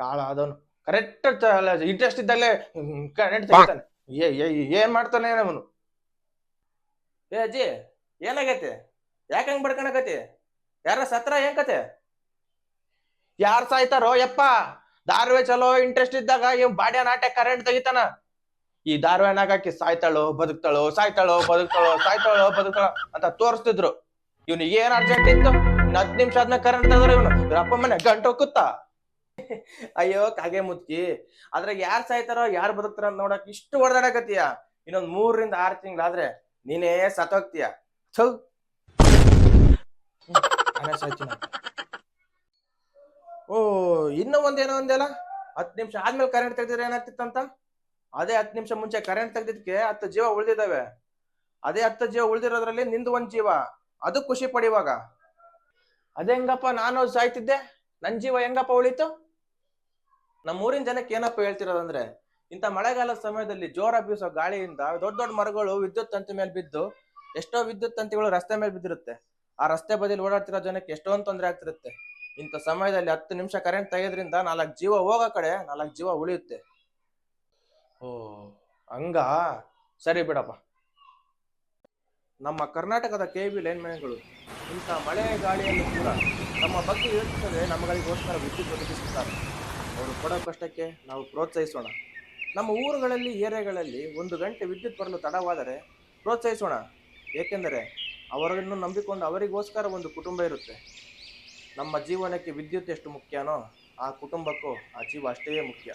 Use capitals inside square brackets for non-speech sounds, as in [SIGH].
ಹಾಳ ಅದವನು. Correct interest ಇದ್ದಾಗಲೇ ಕರೆಂಟ್ ತೆಗಿತಾನೆ. ಏ ಏನ್ ಮಾಡ್ತಾನೆ ಅವನು? ಏ ಅಜ್ಜಿ ಏನಾಗೈತಿ? ಯಾಕೆ ಹಂಗ್ ಬಡ್ಕಣಕತಿ ಯಾರ ಸತ್ರ ಏನ್ ಕತೆ? ಯಾರ್ ಸಾಯ್ತಾರೋ ಯಪ್ಪ! ದಾರ್ವೆ ಚಲೋ ಇಂಟ್ರೆಸ್ಟ್ ಇದ್ದಾಗ ಇವ್ ಬಾಡ್ಯ ನಾಟ್ಯ ಕರೆಂಟ್ ತೆಗಿತಾನ. ಈ ದಾರ್ವೆ ಹಾಕಿ ಸಾಯ್ತಾಳೋ ಬದುಕ್ತಾಳೋ ಸಾಯ್ತಾಳೋ ಬದುಕ್ತಾಳೋ ಸಾಯ್ತಾಳೋ ಬದುಕ್ತಾಳೋ ಅಂತ ತೋರಿಸ್ತಿದ್ರು. ಇವ್ನಿಗೆ ಏನ್ ಅರ್ಜೆಂಟ್ ಇತ್ತು? ಇನ್ ಹತ್ ನಿಮಿಷ ಆದ್ಮೇಲೆ ಕರೆಂಟ್ ತೆಗೆದ್ರೆ ಇವನು. ಇವ್ರ ಅಪ್ಪ ಮನೆ ಗಂಟು ಹೋಗುತ್ತಾ [LAUGHS] ಅಯ್ಯೋ, ಕಾಗೆ ಮುತ್ಕಿ ಅದ್ರಾಗ ಯಾರ್ ಸಾಯ್ತಾರೋ, ಯಾರ್ ಬದುಕ್ತಾರ ಅಂತ ನೋಡಕ್ ಇಷ್ಟು ಹೊಡೆದಾಡಕತ್ತೀಯ ಇನ್ನೊಂದ್ ಮೂರರಿಂದ ಆರ್ ತಿಂಗಳಾದ್ರೆ ನೀನೇ. ನಾನೇ ಓ, ಇನ್ನೂ ಒಂದೇನೋ ಒಂದೆಲ್ಲ ಹತ್ ನಿಮಿಷ ಆದ್ಮೇಲೆ ಕರೆಂಟ್ ತೆಗ್ದಿದ್ರೆ ಏನಾಗ್ತಿತ್ತಂತ ಅದೇ ಹತ್ತು ನಿಮಿಷ ಮುಂಚೆ ಕರೆಂಟ್ ತೆಗ್ದಿದ್ಕೆ ಹತ್ತು ಜೀವ ಉಳ್ದಿದಾವೆ ಅದೇ ಹತ್ತು ಜೀವ ಉಳ್ದಿರೋದ್ರಲ್ಲಿ ನಿಂದು ಒಂದ್ ಜೀವ. ಅದು ಖುಷಿ ಪಡಿವಾಗ ಅದೇ ಹೆಂಗಪ್ಪ, ನಾನು ಸಾಯ್ತಿದ್ದೆ? ನನ್ ಜೀವ ಹೆಂಗಪ್ಪ ಉಳಿತು? ನಮ್ಮ ಊರಿನ ಜನಕ್ಕೆ ಏನಪ್ಪ ಹೇಳ್ತಿರೋದಂದ್ರೆ, ಇಂಥ ಮಳೆಗಾಲದ ಸಮಯದಲ್ಲಿ ಜೋರ ಬೀಸೋ ಗಾಳಿಯಿಂದ ದೊಡ್ಡ ದೊಡ್ಡ ಮರಗಳು ವಿದ್ಯುತ್ ತಂತಿ ಮೇಲೆ ಬಿದ್ದು, ಎಷ್ಟೋ ವಿದ್ಯುತ್ ತಂತಿಗಳು ರಸ್ತೆ ಮೇಲೆ ಬಿದ್ದಿರುತ್ತೆ. ಆ ರಸ್ತೆ ಬದಿಲಿ ಓಡಾಡ್ತಿರೋ ಜನಕ್ಕೆ ಎಷ್ಟೊಂದು ತೊಂದರೆ ಆಗ್ತಿರುತ್ತೆ. ಇಂಥ ಸಮಯದಲ್ಲಿ ಹತ್ತು ನಿಮಿಷ ಕರೆಂಟ್ ತೆಗೆಯೋದ್ರಿಂದ ನಾಲ್ಕು ಜೀವ ಹೋಗೋ ಕಡೆ ನಾಲ್ಕು ಜೀವ ಉಳಿಯುತ್ತೆ. ಓ, ಹಂಗ? ಸರಿ ಬಿಡಪ್ಪ. ನಮ್ಮ ಕರ್ನಾಟಕದ ಕೆ ಬಿ ಲೈನ್ಮ್ಯಾನ್ಗಳು ಇಂಥ ಮಳೆ ಗಾಳಿಯಲ್ಲಿ ಕೂಡ ನಮ್ಮ ಬಗ್ಗೆ ಯೋಚಿಸದೆ ನಮಗಳಿಗೋಸ್ಕರ ವಿದ್ಯುತ್ ಒದಗಿಸುತ್ತಾರೆ. ಅವರು ಪಡೋ ಕಷ್ಟಕ್ಕೆ ನಾವು ಪ್ರೋತ್ಸಾಹಿಸೋಣ. ನಮ್ಮ ಊರುಗಳಲ್ಲಿ, ಏರಿಯಾಗಳಲ್ಲಿ ಒಂದು ಗಂಟೆ ವಿದ್ಯುತ್ ಬರಲು ತಡವಾದರೆ ಪ್ರೋತ್ಸಾಹಿಸೋಣ. ಏಕೆಂದರೆ ಅವರನ್ನು ನಂಬಿಕೊಂಡು ಅವರಿಗೋಸ್ಕರ ಒಂದು ಕುಟುಂಬ ಇರುತ್ತೆ. ನಮ್ಮ ಜೀವನಕ್ಕೆ ವಿದ್ಯುತ್ ಎಷ್ಟು ಮುಖ್ಯನೋ ಆ ಕುಟುಂಬಕ್ಕೂ ಆ ಜೀವ ಅಷ್ಟೇ ಮುಖ್ಯ.